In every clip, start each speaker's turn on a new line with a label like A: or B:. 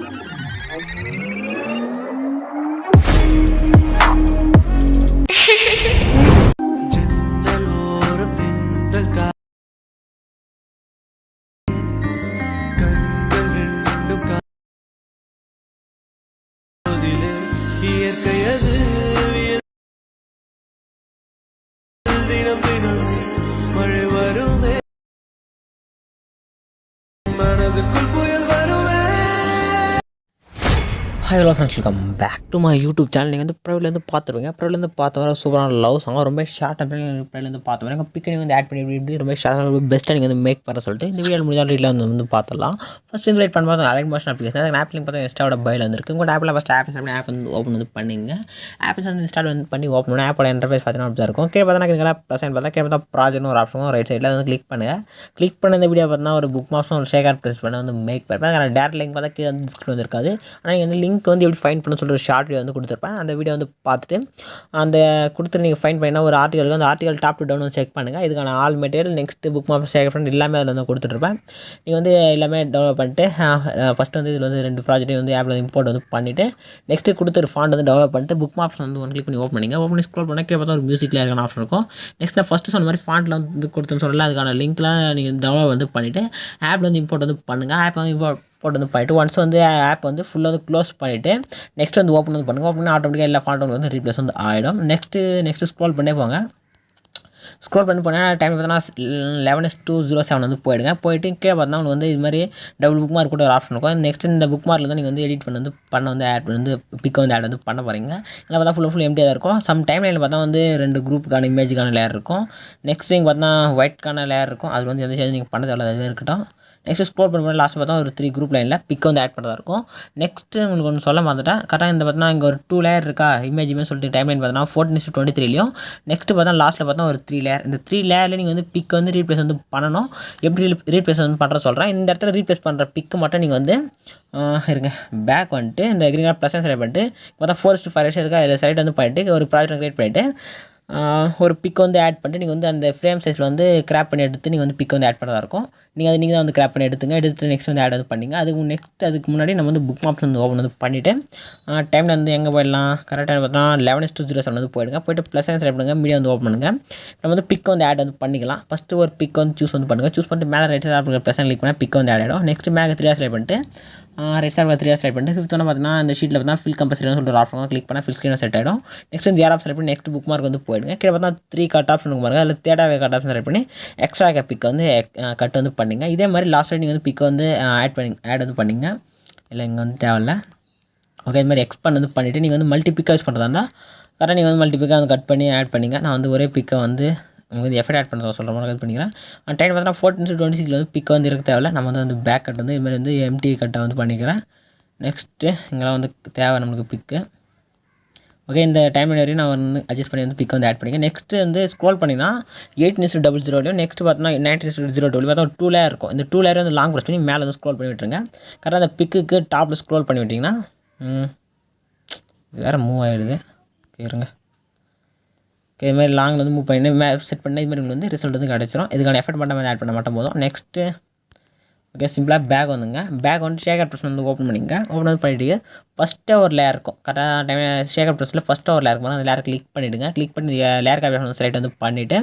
A: Música
B: hi hello friends welcome back to my YouTube channel நீங்கள் வந்து ப்ரைவேட்லேருந்து பார்த்துருவீங்க ப்ரைவேட்லேருந்து பார்த்த வர சூப்பரான லவ் சாங் ரொம்ப ஷார்ட் அண்ட் ப்ரைவேட்லேருந்து பார்த்து வரேன் பிக்கனி வந்து ஆட் பண்ணி இப்படி ரொம்ப ஷார்ட் பெஸ்ட்டாக நீங்கள் வந்து மேக் பண்ண சொல்லிட்டு இந்த வீடியோ முடிஞ்சால் ரீட்டில் வந்து வந்து பார்த்துலாம் ஃபஸ்ட் இன்வைட் பண்ணும்போது அலைட் மோஷன் அப்ளிகேஷன் அந்த ஆப் பார்த்தா இன்ஸ்டாவோட பயில் வந்துருக்கு. உங்கள் ஆப்பில் ஃபஸ்ட் ஆப் அப்படி ஆப் வந்து ஓப்பன் வந்து பண்ணிங்க. ஆப்ஸ் வந்து இன்ஸ்டால் வந்து பண்ணி ஓப்பன் பண்ணி ஆப்போட இன்டர்ஃபேஸ் பார்த்தீங்கன்னா அப்படி இருக்கும். கீழே பார்த்தா நீங்கள் ப்ளஸ் பார்த்தா கீழே பார்த்தா ப்ராஜெக்ட்னு ஒரு ஆப்ஷனும் ரைட் சைடில் வந்து கிளிக் பண்ணுங்கள் கிளிக் பண்ண இந்த வீடியோ பார்த்தா ஒரு புக் மார்க்ஸும் ஒரு ஷேகர் ப்ரெஸ் பண்ண வந்து மேக் பண்ணுறேன் டேரக்ட் லிங்க் பார்த்தா கீழே வந்து டிஸ்கிரிப்ஷன் வந்து இருக்காது ஆனால் நீங்கள் வந்து லிங்க் வந்து எப்படி ஃபைன் பண்ண சொல்லிட்டு ஒரு ஷார்ட் வீடியோ வந்து கொடுத்துருப்பேன். அந்த வீடியோ வந்து பார்த்துட்டு அந்த கொடுத்து நீங்கள் ஃபைன் பண்ணினா ஒரு ஆர்டிகலுக்கு அந்த article top to down check பண்ணுங்கள் இதுக்கான all material next book map share எல்லாமே அதில் வந்து கொடுத்துட்ருப்பேன் நீங்கள் வந்து எல்லாமே டவுன்லோட் பண்ணிட்டு ஃபஸ்ட்டு வந்து இதில் வந்து ரெண்டு ப்ராஜெக்ட்டையும் வந்து ஆப்பில் இம்போர்ட் வந்து பண்ணிவிட்டு நெக்ஸ்ட்டு கொடுத்துரு ஃபாண்ட் வந்து டெவலப் பண்ணிட்டு புக் மாப்ஸ் வந்து ஒன் கிளிக் பண்ணி ஓப்பன் பண்ணிங்க. ஓப்பன் பண்ணி ஸ்க்ரோல் பண்ணால் கீழே பார்த்தா ஒரு மியூசிக்கில் இருக்கான ஆப்ஷன் இருக்கும். நெக்ஸ்ட் நான் ஃபஸ்ட்டு சொன்ன மாதிரி ஃபாண்ட்டில் வந்து கொடுத்துன்னு சொல்லல. அதுக்கான லிங்க்லாம் நீங்கள் டெவலப் வந்து பண்ணிவிட்டு ஆப்பில் வந்து இம்போர்ட் வந்து பண்ணுங்கள் ஆப் வந்து இம்போர்ட் போட்டு வந்து பண்ணிவிட்டு ஒன்ஸ் வந்து ஆப் வந்து ஃபுல்லாக வந்து க்ளோஸ் பண்ணிவிட்டு நெக்ஸ்ட் வந்து ஓப்பன் வந்து பண்ணுங்கள் ஓப்பன் பண்ணி ஆட்டோமேட்டிக்காக எல்லா ஃபால்ட்டும் வந்து ரீப்ளேஸ் வந்து ஆகிடும் நெக்ஸ்ட்டு நெக்ஸ்ட்டு ஸ்க்ரோல் பண்ணே போங்க. ஸ்க்ரோல் பண்ணி போனால் டைம் பார்த்தீங்கன்னா eleven is two zero seven வந்து போயிடுங்க. போயிட்டு கீழே பார்த்தா உங்களுக்கு வந்து இது மாதிரி டபுள் புக் மார்க் கூட ஒரு ஆப்ஷன் இருக்கும். நெக்ஸ்ட் இந்த புக் மார்க்கில் தான் நீங்கள் வந்து எடிட் பண்ண வந்து பண்ண வந்து ஆட் வந்து பிக் வந்து ஆட் வந்து பண்ண போகிறீங்க இல்லை பார்த்தா ஃபுல் ஃபுல் எம்டியாக இருக்கும். சம் டைம் லைனில் பார்த்தா வந்து ரெண்டு குரூப்புக்கான இமேஜுக்கான லேயர் இருக்கும். நெக்ஸ்ட் நீங்கள் பார்த்தா ஒயிட்கான லேயர் இருக்கும். அது வந்து எந்த சேஞ்ச் நீங்கள் பண்ண தேவை அதுவே இருக்கட்டும். நெக்ஸ்ட் ஸ்க்ரோல் பண்ணி லாஸ்ட் பார்த்தா ஒரு த்ரீ குரூப் லைனில் பிக் வந்து ஆட் பண்ணுறதா இருக்கும். நெக்ஸ்ட்டு உங்களுக்கு ஒன்று சொல்ல மாட்டேன் கரெக்டாக இந்த பார்த்தா இங்கே ஒரு டூ லேயர் இருக்கா? இமேஜ் இமேஜுமே சொல்லிட்டு டைம் லைன் பார்த்தா ஃபோர்டின் டு டுவெண்ட்டி த்ரீலையும் நெக்ஸ்ட் பார்த்தா லாஸ்ட்டில் பார்த்தா ஒரு த்ரீ லேயர் இந்த த்ரீ லேயரில் நீங்கள் வந்து பிக் வந்து ரீப்ளேஸ் வந்து பண்ணணும். எப்படி ரீப்ளேஸ் வந்து பண்ணுற சொல்கிறேன் இந்த இடத்துல ரீப்ளேஸ் பண்ணுற பிக்கு மட்டும் நீங்கள் வந்து இருங்க. பேக் வந்துட்டு இந்த கிரீன் ப்ளஸ் செலக்ட் பண்ணிட்டு பார்த்தா ஃபோர் டு ஃபைவ் இருக்கா? இதில் சைட் வந்து பண்ணிட்டு ஒரு ப்ராஜெக்ட் க்ரியேட் பண்ணிவிட்டு ஒரு பிக் வந்து ஆட் பண்ணிட்டு நீங்கள் வந்து அந்த ஃப்ரேம் சைஸில் வந்து கிராப் பண்ணி எடுத்து நீங்கள் வந்து பிக் வந்து ஆட் பண்ணுறதா இருக்கும். நீங்கள் அது நீங்கள் தான் வந்து கிராப் பண்ணி எடுத்துங்க. எடுத்துட்டு நெக்ஸ்ட் வந்து ஆட் வந்து பண்ணிங்க. அதுக்கு நெக்ஸ்ட் அதுக்கு முன்னாடி நம்ம வந்து புக் மாப்ஸ் வந்து ஓப்பன் வந்து பண்ணிவிட்டு டைமில் வந்து எங்கே போயிடலாம்? கரெக்டாக பார்த்தா லெவன் டூ ஜீரோ செவன் வந்து போயிடுங்க. போயிட்டு ப்ளஸ் சைன் பண்ணுங்கள் மீடியா வந்து ஓப்பன் பண்ணுங்கள் நம்ம வந்து பிக் வந்து ஆட் வந்து பண்ணிக்கலாம். ஃபஸ்ட்டு ஒரு பிக் வந்து சூஸ் வந்து பண்ணுங்கள் சூஸ் பண்ணிட்டு மேலே ரைட் சைட் ப்ளஸ் கிளிக் பண்ணால் பிக் வந்து ஆட் ஆகிடும் நெக்ஸ்ட் மேலே த்ரீ செலக்ட் பண்ணிட்டு ரெட் ஸ்டார் த்ரீ செலக்ட் பண்ணிட்டு ஃபிஃப்த் வந்து பார்த்தீங்கன்னா இந்த ஷீட்டில் பார்த்தா ஃபில் கம்பல்சரினு சொல்லிட்டு ஒரு ஆப்ஷன் கிளிக் பண்ணால் ஃபில் ஸ்க்ரீன் செட் ஆகிடும் நெக்ஸ்ட் வந்து ஏர் ஆப் செலக்ட் பண்ணி நெக்ஸ்ட் புக் மார்க் வந்து போயிடுங்க. கீழே பார்த்தா த்ரீ கட் ஆப்ஷன் பாருங்க. அதில் தேர்டாக கட் ஆப்ஷன் செலக்ட் பண்ணி எக்ஸ்ட்ரா பிக் வந்து கட் வந்து பண்ணிங்க. இதே மாதிரி லாஸ்ட் நீங்கள் வந்து பிக் வந்து ஆட் பண்ணி ஆட் வந்து பண்ணிங்க. இல்லை இங்கே வந்து தேவையில்ல. ஓகே இது மாதிரி எக்ஸ்பேண்ட் வந்து பண்ணிவிட்டு நீங்கள் வந்து மல்டி பிக்காக யூஸ் பண்ணுறதா இருந்தால் கரெக்டாக நீங்கள் வந்து மல்டி பிக்காக வந்து கட் பண்ணி ஆட் பண்ணிங்க. நான் வந்து ஒரே பிக்கை வந்து உங்களுக்கு வந்து எஃபர்ட் ஆட் பண்ண சொல்கிற மாதிரி இது பண்ணிக்கிறேன் அந்த டைம் பார்த்தீங்கன்னா ஃபோர்டீன் டு டுவெண்ட்டி சிக்ஸில் வந்து பிக் வந்து இருக்க தேவையில்ல. நம்ம வந்து வந்து பேக் கட் வந்து இதுமாதிரி வந்து எம்டி கட்டை வந்து பண்ணிக்கிறேன். நெக்ஸ்ட்டு இங்கெல்லாம் வந்து தேவை நம்மளுக்கு பிக்கு ஓகே இந்த டைம் வரையும் நான் வந்து அட்ஜஸ்ட் பண்ணி வந்து பிக் வந்து ஆட் பண்ணிக்கிறேன். நெக்ஸ்ட்டு வந்து ஸ்க்ரோல் பண்ணிங்கன்னா எயிட் நிஸ் டபுள் ஜீரோலையும் நெக்ஸ்ட் பார்த்தோன்னா நைன் நிஸ் ஜீரோ டபுள் பார்த்தா ஒரு டூ லேயர் இருக்கும். இந்த டூ லேயர் வந்து லாங் ப்ரெஸ் பண்ணி மேலே வந்து ஸ்க்ரோல் பண்ணி விட்டுருங்க. கரெக்டாக அந்த பிக்குக்கு டாப்பில் ஸ்க்ரோல் பண்ணி விட்டிங்கன்னா ம், வேறு மூவ் ஆகிடுது இருங்க. ஓகே இது மாதிரி லாங்கில் வந்து மூவ் பண்ணி மேப் செட் பண்ணி இது மாதிரி உங்களுக்கு வந்து ரிசல்ட் வந்து கிடச்சிரும். இதுக்கான எஃபர்ட் பண்ண ஆட் பண்ண மாட்டோம் போதும். நெக்ஸ்ட்டு ஓகே சிம்பிளாக பேக் வந்துங்க. பேக் வந்து ஷேகர் ப்ரெஸ் வந்து ஓப்பன் பண்ணிங்க ஓப்பன் வந்து பண்ணிவிட்டு ஃபஸ்ட்டு ஒரு லேயர் இருக்கும். கரெக்டாக டைம் ஷேகர் ப்ரெஸ்ஸில் ஃபஸ்ட்டு ஒரு லேயர் இருக்கும். அந்த லேயர் கிளிக் பண்ணிவிடுங்க கிளிக் பண்ணி லேயர் காப்பி ஆப்ஷன் செலக்ட் வந்து பண்ணிவிட்டு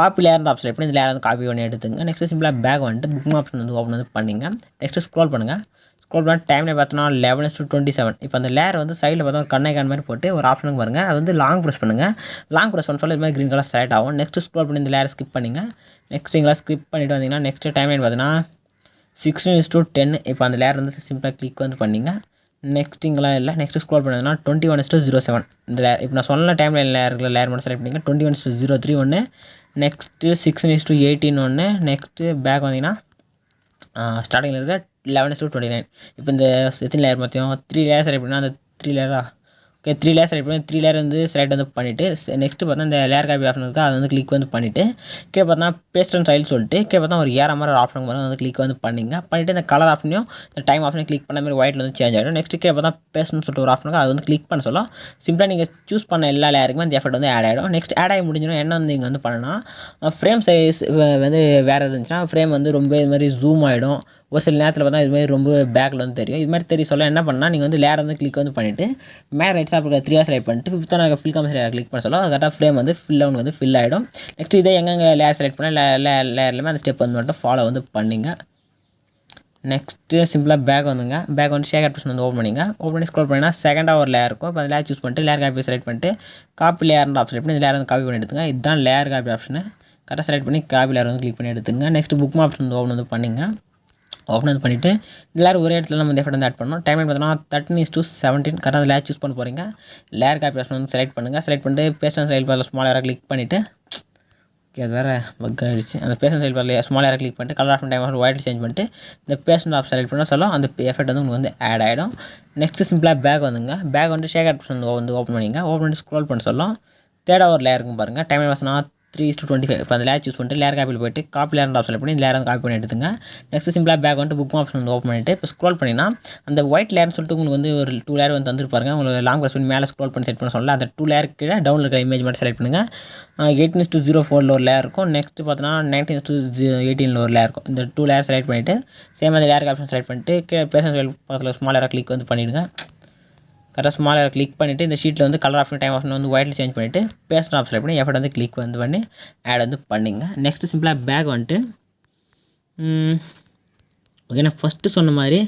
B: காப்பி லேயர் ஆப்ஷன் செலக்ட் பண்ணி இந்த லேயர் வந்து காப்பி பண்ணி எடுத்துங்க. நெக்ஸ்ட்டு சிம்பிளாக பேக் வந்துட்டு புக் ஆப்ஷன் வந்து ஓப்பன் வந்து பண்ணிங்க. நெக்ஸ்ட்டு ஸ்க்ரோல் பண்ணுங்கள் ஸ்க்ரோல் பண்ணால் டைமில் பார்த்தோன்னா லெவன் டு டுவெண்ட்டி செவன் இப்போ அந்த லேயர் வந்து சைடில் பார்த்தா ஒரு கண்ணை கான் மாதிரி போட்டு ஒரு ஆப்ஷனுக்கு பாருங்கள் அது வந்து லாங் ப்ரெஸ் பண்ணுங்கள் லாங் ப்ரெஸ் பண்ண சொல்ல இது மாதிரி க்ரீன் கலர் செலக்ட் ஆகும். நெக்ஸ்ட் ஸ்க்ரோல் பண்ணி இந்த லேர் ஸ்கிப் பண்ணிங்க. நெக்ஸ்ட் இங்கே ஸ்கிப் பண்ணிட்டு வந்தீங்கன்னா நெக்ஸ்ட் டைம் பார்த்தீங்கன்னா சிக்ஸ்டீன் இஸ் டூ டென் இப்போ அந்த லேர் வந்து சிம்பிளாக கிளிக் வந்து பண்ணிங்க. நெக்ஸ்ட் இங்கெல்லாம் இல்லை. Next scroll பண்ணதுன்னா twenty one is two zero seven இந்த லேர் இப்போ நான் சொன்ன டைமில் லேயர் லேயர் மட்டும் செலக்ட் பண்ணிங்க twenty one is zero three ஒன்று next sixteen is two eighteen ஒன்று நெக்ஸ்ட்டு பேக் வந்தீங்கன்னா ஸ்டார்டிங்கில் இருக்க லெவன் டூ டுவெண்ட்டி நைன் இப்போ இந்த எத்தனை லேயர் மொத்தம் த்ரீ லேயர் செலக்ட் பண்ணால் அந்த த்ரீ லேயரா ஓகே த்ரீ லேயர் செலக்ட் பண்ணி த்ரீ லேயர் வந்து செலக்ட் வந்து பண்ணிவிட்டு நெக்ஸ்ட்டு பார்த்தா இந்த லேயர் காப்பி ஆப்ஷன் இருக்குது அதை வந்து கிளிக் வந்து பண்ணிவிட்டு கீழே பார்த்தா பேஸ்ட் அண்ட் ஸ்டைல் சொல்லிட்டு கீழே பார்த்தா ஒரு ஏற மாதிரி ஒரு ஆப்ஷன் வரும் வந்து கிளிக் வந்து பண்ணிங்க. பண்ணிவிட்டு இந்த கலர் ஆப்ஷனையும் இந்த டைம் ஆப்ஷனையும் கிளிக் பண்ண மாதிரி ஒயிட்டில் வந்து சேஞ்ச் ஆகிடும் நெக்ஸ்ட் கீழே பார்த்தா பேஸ்ட்னு சொல்லிட்டு ஒரு ஆப்ஷனுக்கு அது வந்து கிளிக் பண்ண சொல்லும் சிம்பிளாக நீங்கள் சூஸ் பண்ண எல்லா லேயருக்குமே அந்த எஃபர்ட் வந்து ஆட் ஆகிடும் நெக்ஸ்ட் ஆட் ஆகி முடிஞ்சிடும். என்ன வந்து நீங்கள் வந்து பண்ணால் ஃப்ரேம் சைஸ் வந்து வேறு இருந்துச்சுன்னா ஃப்ரேம் வந்து ரொம்ப இது மாதிரி ஜூம் ஆகிடும் ஒரு சில நேரத்தில் பார்த்தா இது மாதிரி ரொம்ப பேக்கில் வந்து தெரியும். இது மாதிரி தெரிய சொல்ல என்ன பண்ணால் நீங்கள் வந்து லேர் வந்து கிளிக் வந்து பண்ணிவிட்டு மேலே ரைட் சாப்பிட்ற த்ரீ ஹவர்ஸ் ரைட் பண்ணிட்டு ஃபிஃப்த் நான் ஃபில் காம் கிளிக் பண்ண சொல்ல கரெக்டாக ஃப்ரேம் வந்து ஃபில் அவுன் வந்து ஃபில் ஆகிடும் நெக்ஸ்ட் இதே எங்கெங்கே லேர் செலக்ட் பண்ணால் லே லேயர்லையுமே அந்த ஸ்டெப் வந்து மட்டும் ஃபாலோ வந்து பண்ணிங்க. நெக்ஸ்ட்டு சிம்பிளாக பேக் வந்துங்க. பேக் வந்து ஷேக் ஆப்ஷன் வந்து ஓப்பன் பண்ணிங்க. ஓப்பன் பண்ணி ஸ்க்ரோல் பண்ணிங்கன்னா செகண்டாக ஒரு லேயர் இருக்கும். இப்போ அந்த லேயர் சூஸ் பண்ணிட்டு லேயர் காப்பி செலக்ட் பண்ணிட்டு காப்பி லேயர்ன்ற ஆப்ஷன் பண்ணி இந்த லேயர் வந்து காப்பி பண்ணி எடுத்துங்க. இதுதான் லேயர் காப்பி ஆப்ஷனு கரெக்டாக செலக்ட் பண்ணி காப்பி லேயர் வந்து கிளிக் பண்ணி எடுத்துங்க. நெக்ஸ்ட் புக் ஆப்ஷன் வந்து ஓப்பன் வந்து பண்ணிங்க. ஓப்பன் வந்து பண்ணிவிட்டு எல்லாரும் ஒரே இடத்துல நம்ம இந்த எஃபர்ட் வந்து ஆட் பண்ணணும். டைம் பார்த்தீங்கன்னா தேர்ட்டின் இஸ் டூ செவன்டீன் கரெக்டாக லேயர் சூஸ் பண்ண போகிறீங்க லேர் காப்பி ஆப்ஷன் வந்து செலக்ட் பண்ணுங்கள் செலக்ட் பண்ணிட்டு பேஸ்ட் ஸ்டைல் பாரில் ஸ்மால் ஏராக கிளிக் பண்ணிவிட்டு ஓகே அது வேறு பக் ஆகிடுச்சு அந்த பேஷன் சைட் பார்த்து ஸ்மால் ஏராக கிளிக் பண்ணிட்டு colour of time of white change பண்ணிட்டு இந்த பேஷன் ஆப் செலக்ட் பண்ணால் சொல்லும் அந்த எஃபெக்ட் வந்து உங்களுக்கு வந்து ஆட் ஆகிடும் நெக்ஸ்ட் சிம்பிளாக பேக் வந்துங்க. பேக் வந்து ஷேக் ஆப்ஷன் வந்து ஓப்பன் பண்ணிங்க. ஓப்பன் பண்ணி ஸ்க்ரோல் பண்ண சொல்லும் தேர்ட் ஒரு லேயர் இருக்கும் பாருங்கள் டைம் வாசனா த்ரீ டூ டுவெண்ட்டி ஃபைவ் இப்போ அந்த லேர் சூஸ் பண்ணிட்டு லேர் காப்பியில் போயிட்டு காப்பி லேர் ஆப்ஷன் பண்ணி லேயர் வந்து காப்பி பண்ணி எடுத்துங்க. நெக்ஸ்ட் சிம்பிளாக பேக் வந்துட்டு புக் ஆப்ஷன் வந்து ஓப்பன் பண்ணிட்டு இப்போ ஸ்க்ரோல் பண்ணினா அந்த ஒயிட் லேர்னு சொல்லிட்டு உங்களுக்கு வந்து ஒரு டூ லேயர் வந்து தந்துருப்பாருங்க உங்களுக்கு லாங் ப்ரெஸ் பண்ணி மேலே ஸ்க்ரோல் பண்ணி செட் பண்ண சொல்லலாம் அந்த டூ லேயர் கீழே டவுனில் இருக்கிற இமேஜ் மட்டும் செலக்ட் பண்ணுங்கள் எயிட்டின் டூ ஜீரோ ஃபோரில் ஒரு லேயர் இருக்கும். நெக்ஸ்ட் பார்த்தீங்கன்னா நைன்டீன் டூ எயிட்டீனில் ஒரு லேயர் இருக்கும். இந்த டூ லேயர் செலக்ட் பண்ணிவிட்டு சேம் அந்த லேர் ஆப்ஷன் செலக்ட் பண்ணிட்டு கீழே பேசன் பக்கத்தில் ஸ்மால் லேயராக கிளிக் வந்து பண்ணிவிடுங்க கரெக்டாக ஸ்மால் கிளிக் பண்ணிவிட்டு இந்த ஷீட்டில் வந்து கலர் ஆப்ஷன் டைம் ஆப்ஷன் வந்து ஒயிட்டில் சேஞ்ச் பண்ணிவிட்டு பேசுகிற ஆப்ஷன் செலக்ட் பண்ணி எஃபர்ட் வந்து கிளிக் வந்து பண்ணி ஆட் வந்து பண்ணிங்க. நெக்ஸ்ட்டு சிம்பிளாக பேக் வந்துட்டு ஓகே நான் ஃபஸ்ட்டு சொன்ன மாதிரி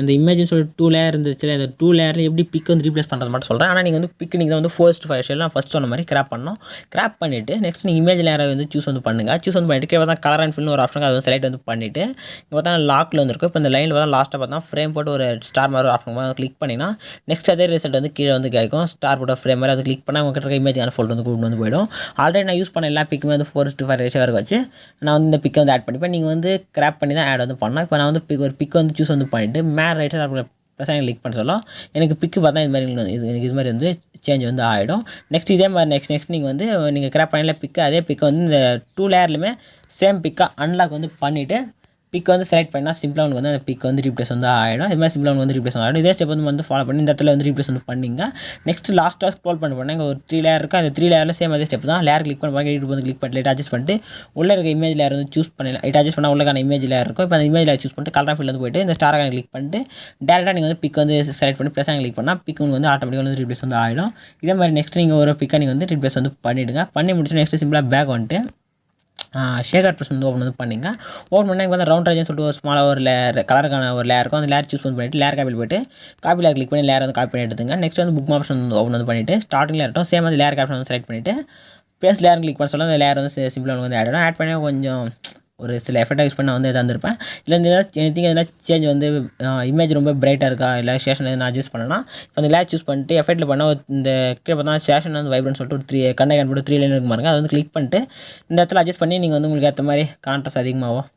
B: அந்த இமேஜின் சொல்லி டூ லேயர் இருந்துச்சு அந்த டூ லேயரில் எப்படி பிக் வந்து ரீப்ளேஸ் பண்ணுறது மட்டும் சொல்கிறேன் ஆனால் நீங்கள் வந்து பிக் நீங்கள் வந்து ஃபர்ஸ்ட் ஃபைவ் ஷேல் ஃபஸ்ட் சொன்ன மாதிரி கிராப் பண்ணோம் கிராப் பண்ணிவிட்டு நெக்ஸ்ட் நீங்கள் இமேஜ் லேயரை வந்து சூஸ் வந்து பண்ணுங்கள் சூஸ் வந்து பண்ணிட்டு கீழே கலர் அண்ட் ஃபில்னு ஒரு ஆப்ஷன் அதை செலக்ட் வந்து பண்ணிவிட்டு இங்கே பார்த்தா லாக்கில் வந்துருக்கும் இப்போ இந்த லைனில் பார்த்தா லாஸ்ட்டாக பார்த்தா ஃப்ரேம் போட்டு ஒரு ஸ்டார் மாதிரி ஒரு ஆப்ஷன் கிளிக் பண்ணிங்கன்னா நெக்ஸ்ட் அதே ரிசல்ட் வந்து கீழே வந்து கிடைக்கும். ஸ்டார் போட்ட ஃப்ரேம் மாதிரி அது கிளிக் பண்ணால் உங்கள்கிட்ட இருக்க இமேஜ் ஃபோல்டர் வந்து கூட்டு வந்து போயிடும். ஆல்ரெடி நான் யூஸ் பண்ண எல்லா பிக்குமே வந்து ஃபோர் டு ஃபைவ் ரேஷியோ வரைக்கும் வச்சு நான் வந்து இந்த பிக்கை வந்து ஆட் பண்ணிப்பேன். நீங்கள் வந்து கிராப் பண்ணி தான் ஆட் வந்து பண்ணலாம். இப்போ நான் வந்து பிக் ஒரு பிக் வந்து சூஸ் வந்து பண்ணிவிட்டு மேலே ரைட்டு ப்ளஸ் கிளிக் பண்ண சொல்லும் எனக்கு பிக்கு பார்த்தா இது மாதிரி இது எனக்கு இது மாதிரி வந்து சேஞ்ச் வந்து ஆகிடும் நெக்ஸ்ட் இதே மாதிரி நெக்ஸ்ட் நெக்ஸ்ட் நீங்கள் வந்து நீங்கள் கிராப் பண்ணல பிக்கு அதே பிக்கை வந்து இந்த டூ லேயர்லையுமே சேம் பிக்காக அன்லாக் வந்து பண்ணிவிட்டு பிக் வந்து செலக்ட் பண்ணால் சிம்பிளாக உங்களுக்கு வந்து அந்த பிக் வந்து ரீப்ளேஸ் வந்து ஆகிடும் இது மாதிரி சிம்பிளாக வந்து ரீப்ளேஸ் ஆகிடும் இதே ஸ்டெப் வந்து வந்து ஃபாலோ பண்ணி இந்த இடத்துல வந்து ரீப்ளேஸ் வந்து பண்ணிங்க. நெக்ஸ்ட் லாஸ்ட்டாக ஸ்க்ரோல் பண்ண போனால் இங்கே ஒரு த்ரீ லேயர் இருக்குது அந்த த்ரீ லேயரில் சேம் அதே ஸ்டெப் தான். லேயர் கிளிக் பண்ணி எடிட் வந்து கிளிக் பண்ணி லைட் அட்ஜஸ்ட் பண்ணிட்டு உள்ளே இருக்க இமேஜ் லேயர் வந்து சூஸ் பண்ணலாம் லைட் அட்ஜஸ்ட் பண்ணால் உள்ளக்கான இமேஜ் லேயர் இருக்கும். இப்போ அந்த இமேஜ் லேயர் சூஸ் பண்ணிட்டு கலர் ஃபீல்ட் வந்து போயிட்டு இந்த ஸ்டாராக கிளிக் பண்ணிட்டு டேரெக்டாக நீங்கள் வந்து பிக் வந்து செலக்ட் பண்ணி ப்ளஸ் கிளிக் பண்ணால் பிக் உங்களுக்கு வந்து ஆட்டோமேட்டிக்காக வந்து ரீப்ளேஸ் வந்து ஆகிடும் இதே மாதிரி நெக்ஸ்ட் நீங்கள் ஒரு பிக்கை நீங்கள் வந்து ரீப்ளேஸ் வந்து பண்ணிவிடுங்க பண்ணி முடிச்சு நெக்ஸ்ட் சிம்பிளாக பேக் வந்துட்டு ஷேகர் ஆட் வந்து ஓப்பன் வந்து பண்ணிங்க. ஓப்பன் பண்ணால் இங்கே வந்து ரவுண்ட் ரேஜ்னு சொல்லிட்டு ஒரு ஸ்மாலாக ஒரு லேர் கலருக்கான ஒரு லேர் இருக்கும். அந்த லேயர் சூஸ் பண்ணி பண்ணிட்டு லேயர் காப்பியில் போயிட்டு காப்பி லேயர் கிளிக் பண்ணி லேர் வந்து காப்பி பண்ணி எடுத்துங்க. நெக்ஸ்ட் வந்து புக் ஆப்ஷன் வந்து ஓப்பன் வந்து பண்ணிவிட்டு ஸ்டார்டிங்கில் இருக்கட்டும் சேம் வந்து லேயர் ஆப்ஷன் வந்து செலக்ட் பண்ணிவிட்டு பேஸ் லேர் கிளிக் பண்ண சொல்ல அந்த லேர் வந்து சிம்பிளாக வந்து ஆட் ஆகிடும் ஆட் பண்ணி கொஞ்சம் ஒரு சில எஃபெக்டாக யூஸ் பண்ண வந்து தந்திருப்பேன் இல்லை இந்த எனிதிங் எதனா சேஞ்ச் வந்து இமேஜ் ரொம்ப பிரைட்டாக இருக்கா? இல்லை ஸ்டேஷன் எதுனா அட்ஜஸ்ட் பண்ணனா அந்த லேட் சூஸ் பண்ணிட்டு எஃபெக்ட்டில் பண்ணால் இந்த கீழே பார்த்தா ஸ்டேஷன் வந்து வைப்ரன் சொல்லிட்டு ஒரு த்ரீ கண்ணை கண்டு த்ரீ லைன் இருக்கு பாருங்க. அதை வந்து கிளிக் பண்ணிட்டு இந்த இடத்துல அட்ஜஸ்ட் பண்ணி நீங்கள் வந்து உங்களுக்கு ஏற்ற மாதிரி கான்ட்ராஸ்ட் அதிகமாகும்.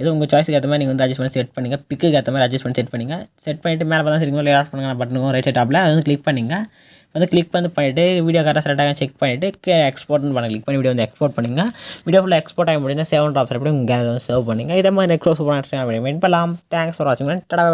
B: ஏதோ உங்கள் சாய்ஸுக்கு ஏற்ற மாதிரி நீங்கள் வந்து அட்ஜஸ்ட் பண்ணி செட் பண்ணுங்கள் பிக்குக்கு ஏற்ற மாதிரி அட்ஜஸ்ட் பண்ணி செட் பண்ணுங்கள் செட் பண்ணிவிட்டு மேலே பார்த்தா சரிங்க லேட் பண்ணுங்க பட்டனுக்கும் ரைட் சைட் டாப்பில் அது வந்து கிளிக் பண்ணிங்க. வந்து கிளிக் வந்து பண்ணிவிட்டு வீடியோ கரெக்டாக செலக்டாக செக் பண்ணிவிட்டு எக்ஸ்போர்ட்னு பண்ண கிளிக் பண்ணி வீடியோ வந்து எக்ஸ்போர்ட் பண்ணுங்கள் வீடியோ ஃபுல்லாக எக்ஸ்போர்ட் ஆகி முடியும்னா செவன் டாப்ஸ் எப்படி உங்கள் வந்து சேவ் பண்ணுங்க. இதே மாதிரி நெக்ஸ்ட் சூப்பராக பண்ணி மெயின் பண்ணலாம். தேங்க்ஸ் ஃபார் வாட்சிங் டடா